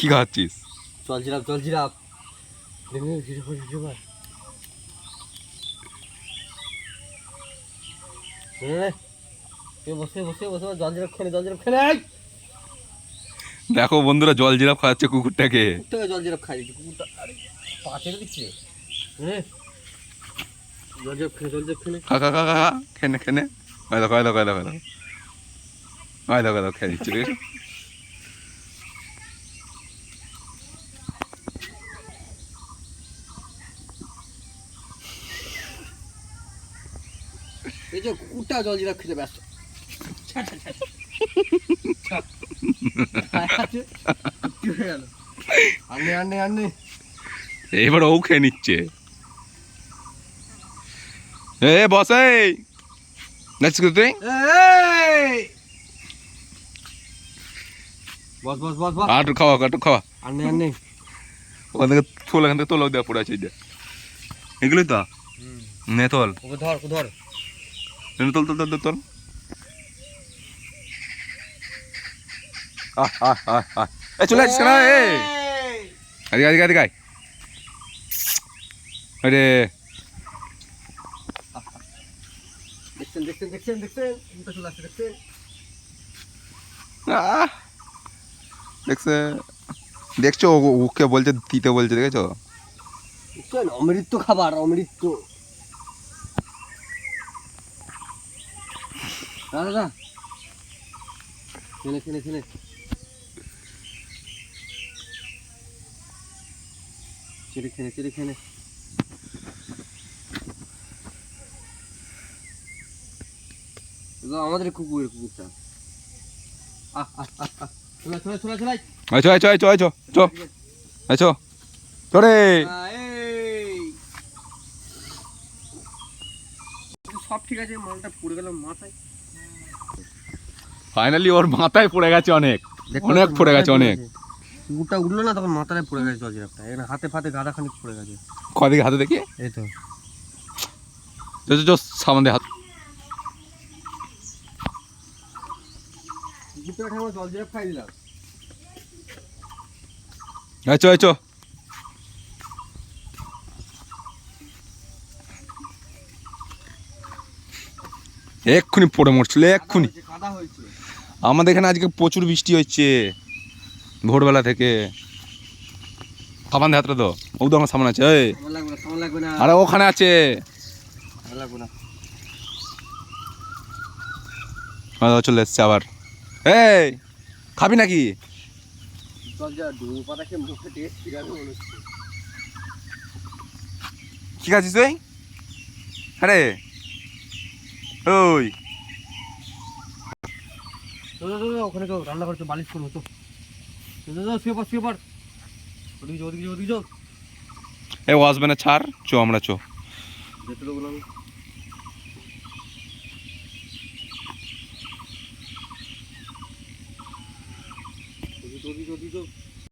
কি খাচ্ছিস? জিরাপ জিরাপ জল জিরাপ জল জিরাপ! দেখো বন্ধুরা জল জিরাফ খাওয়াচ্ছে কুকুরটাকে। জল জিরাপ খাই কুকুরটা দিচ্ছে। জল জিরাপ খেলে জল জিরাপ খেলে খা খা খা খা খা। খেনে খেনে ওই দেখো ওই দেখো ওই দেখো খেয়ে দিচ্ছে এই যে কুকুরটা জল জিরাপ খেতে ব্যস্ত। এবার ও খেয়ে নিচ্ছে। এ বস যাচ্ছিস তুই? বস বস বস বস। খাওয়া একটু খাওয়া। আনে আনে ওখান থেকে তোল এখান থেকে তোল দেওয়া পড়ে আছে এগুলোই তো? নে তোল। ধর ধর। তোল তোল তোল তোল, এ চলে আসছিস না এ আদিকে আদিকে আদিকে আয়। আরে দেখছেন দেখছেন দেখছেন দেখছেন কুকুরটা চলে আসছে দেখছেন আহ! দেখছে ওকে বলছে দিতে বলছে দেখেছ অমৃত খাবার অমৃত দাদা দাদা খেলে চেড়ে খেলে চেড়ে খেলে এগুলো আমাদের কুকুরের কুকুরটা। আহ আহ আহ আহ। চলে চলে চলে চলে আয় চো আয় চো আয় চো আয় চো চো। আয় চো। চরে সব ঠিক আছে মালটা পড়ে গেল মাথায়। ফাইনালি ওর মাথায় পড়ে গেছে অনেক। অনেক পড়ে গেছে অনেক। কুকুরটা উঠল না তখন মাথায় পড়ে গেছে জল জিরাফটা এখানে হাতে ফাতে গাদা খানিক পড়ে গেছে। কদিকে হাতে দেখি? এই তো। সামনে হাত। আয় চো এক্ষুনি পড়ে মরছিল এক্ষুনি। কাদা হয়েছে আমাদের এখানে আজকে প্রচুর বৃষ্টি হচ্ছে ভোরবেলা থেকে। খাবান হাতটা তো ও তো আমার সামনে আছে আরে ওখানে আছে। চলে এসছে আবার। এই খাবি নাকি? ঠিক আছে হচ্ছে কি খাচ্ছিস তুই? আরে ওই। ওখানে তো রান্না করছে বালিশ করব তো। শুয়ে পড় শুয়ে পড়। ওদিকে যাও, ওদিকে যাও, ওদিকে যাও। এ ও আসবে না ছাড় চো আমরা চো। দেবো আমি। ওদিকে, ওদিকে, ওদিকে।